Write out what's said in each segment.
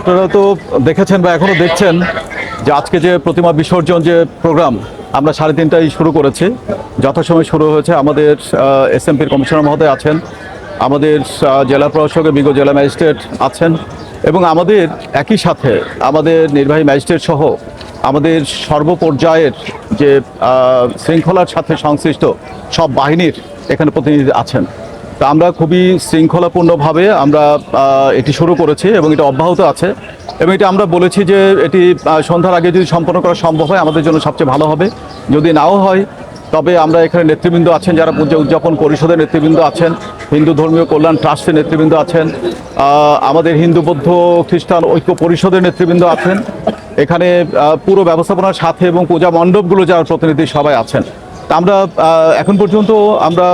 আপনারা তো দেখেছেন বা এখনও দেখছেন যে আজকে যে প্রতিমা বিসর্জন যে প্রোগ্রাম, আমরা সাড়ে তিনটায় শুরু করেছি। যথাসময় শুরু হয়েছে। আমাদের এসএমপির কমিশনার মহোদয় আছেন, আমাদের জেলা প্রশাসক বিগত জেলা ম্যাজিস্ট্রেট আছেন এবং আমাদের একই সাথে আমাদের নির্বাহী ম্যাজিস্ট্রেট সহ আমাদের সর্বপর্যায়ের যে শৃঙ্খলার সাথে সংশ্লিষ্ট সব বাহিনীর এখানে প্রতিনিধি আছেন। তা আমরা খুবই শৃঙ্খলাপূর্ণভাবে আমরা এটি শুরু করেছি এবং এটা অব্যাহত আছে। এবং এটা আমরা বলেছি যে এটি সন্ধ্যার আগে যদি সম্পন্ন করা সম্ভব হয় আমাদের জন্য সবচেয়ে ভালো হবে। যদি নাও হয়, তবে আমরা এখানে নেতৃবৃন্দ আছেন, যারা পূজা উদযাপন, পরিষদের নেতৃবৃন্দ আছেন, হিন্দু ধর্মীয় কল্যাণ ট্রাস্টের নেতৃবৃন্দ আছেন আমাদের হিন্দু বৌদ্ধ খ্রিস্টান ঐক্য পরিষদের নেতৃবৃন্দ আছেন। এখানে পুরো ব্যবস্থাপনার সাথে এবং পূজা মণ্ডপগুলো যারা প্রতিনিধি সবাই আছেন। আমরা এখন পর্যন্ত আমরা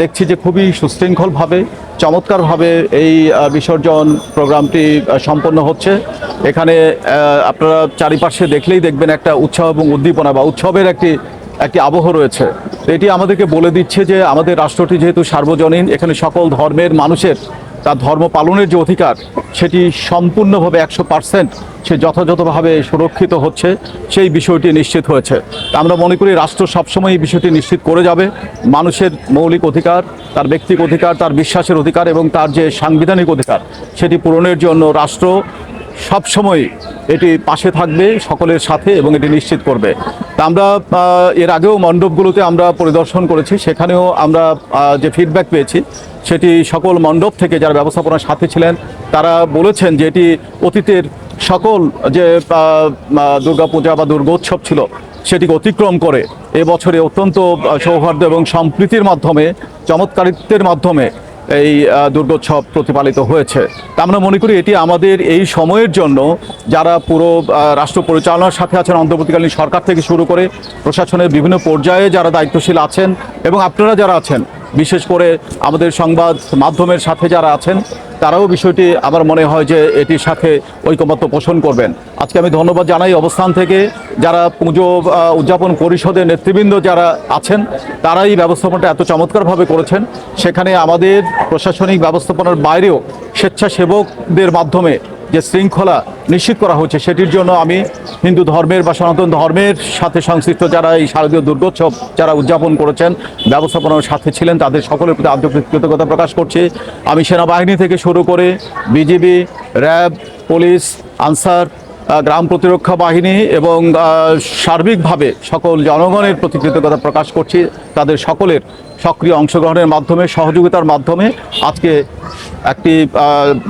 দেখছি যে খুবই সুশৃঙ্খলভাবে, চমৎকারভাবে এই বিসর্জন প্রোগ্রামটি সম্পন্ন হচ্ছে। এখানে আপনারা চারিপাশে দেখলেই দেখবেন একটা উৎসাহ এবং উদ্দীপনা বা উৎসবের একটি একটি আবহ রয়েছে। এটি আমাদেরকে বলে দিচ্ছে যে আমাদের রাষ্ট্রটি যেহেতু সার্বজনীন, এখানে সকল ধর্মের মানুষের তার ধর্ম পালনের যে অধিকার, সেটি সম্পূর্ণভাবে একশো পার্সেন্ট সে যথাযথভাবে সুরক্ষিত হচ্ছে, সেই বিষয়টি নিশ্চিত হয়েছে। আমরা মনে করি রাষ্ট্র সবসময় এই বিষয়টি নিশ্চিত করে যাবে। মানুষের মৌলিক অধিকার, তার ব্যক্তিক অধিকার, তার বিশ্বাসের অধিকার এবং তার যে সাংবিধানিক অধিকার, সেটি পূরণের জন্য রাষ্ট্র সবসময় এটি পাশে থাকবে, সকলের সাথে এবং এটি নিশ্চিত করবে। তা আমরা এর আগেও মণ্ডপগুলোতে আমরা পরিদর্শন করেছি, সেখানেও আমরা যে ফিডব্যাক পেয়েছি সেটি সকল মণ্ডপ থেকে যারা ব্যবস্থাপনার সাথে ছিলেন, তারা বলেছেন যে এটি অতীতের সকল যে দুর্গাপূজা বা দুর্গোৎসব ছিল, সেটিকে অতিক্রম করে এবছরে অত্যন্ত সৌহার্দ্য এবং সম্প্রীতির মাধ্যমে, চমৎকারিত্বের মাধ্যমে এই দুর্গোৎসব প্রতিপালিত হয়েছে। তা আমরা মনে করি এটি আমাদের এই সময়ের জন্য যারা পুরো রাষ্ট্র পরিচালনার সাথে আছেন, অন্তর্বর্তীকালীন সরকার থেকে শুরু করে প্রশাসনের বিভিন্ন পর্যায়ে যারা দায়িত্বশীল আছেন এবং আপনারা যারা আছেন বিশেষ করে আমাদের সংবাদ মাধ্যমের সাথে যারা আছেন, তারাও বিষয়টি আমার মনে হয় যে এটির সাথে ঐকমত্য পোষণ করবেন। আজকে আমি ধন্যবাদ জানাই অবস্থান থেকে যারা পুজো উদযাপন পরিষদের নেতৃবৃন্দ যারা আছেন, তারাই ব্যবস্থাপনাটা এত চমৎকারভাবে করেছেন। সেখানে আমাদের প্রশাসনিক ব্যবস্থাপনার বাইরেও স্বেচ্ছাসেবকদের মাধ্যমে যে শৃঙ্খলা নিশ্চিত করা হচ্ছে, সেটির জন্য আমি হিন্দু ধর্মের বা সনাতন ধর্মের সাথে সংশ্লিষ্ট যারা এই শারদীয় দুর্গোৎসব যারা উদযাপন করেছেন, ব্যবস্থাপনার সাথে ছিলেন, তাদের সকলের প্রতি আন্তরিক কৃতজ্ঞতা প্রকাশ করছি। আমি সেনাবাহিনী থেকে শুরু করে বিজিবি, র্যাব, পুলিশ, আনসার গ্রাম প্রতিরক্ষা বাহিনী এবং সার্বিকভাবে সকল জনগণের প্রতি কৃতজ্ঞতা প্রকাশ করছি। তাদের সকলের সক্রিয় অংশগ্রহণের মাধ্যমে, সহযোগিতার মাধ্যমে আজকে একটি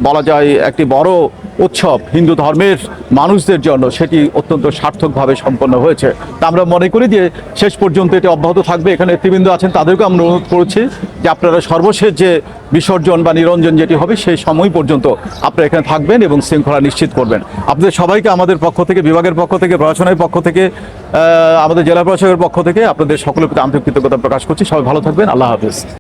বলা যায় একটি বড় উৎসব হিন্দু ধর্মের মানুষদের জন্য। সেটি অত্যন্ত সার্থকভাবে সম্পন্ন হয়েছে। তা আমরা মনে করি যে শেষ পর্যন্ত এটি অব্যাহত থাকবে। এখানে নেতৃবৃন্দ আছেন তাদেরকে আমরা অনুরোধ করছি যে আপনারা সর্বশেষ যে বিসর্জন বা নিরঞ্জন যেটি হবে, সেই সময় পর্যন্ত আপনারা এখানে থাকবেন এবং শৃঙ্খলা নিশ্চিত করবেন। আপনাদের সবাইকে আমাদের পক্ষ থেকে, বিভাগের পক্ষ থেকে, প্রশাসনের পক্ষ থেকে আমাদের জেলা প্রশাসকের পক্ষ থেকে আপনাদের সকলের প্রতি আন্তরিক কৃতজ্ঞতা প্রকাশ করছি। সবাই ভালো থাকবেন আল্লাহ হাফিজ।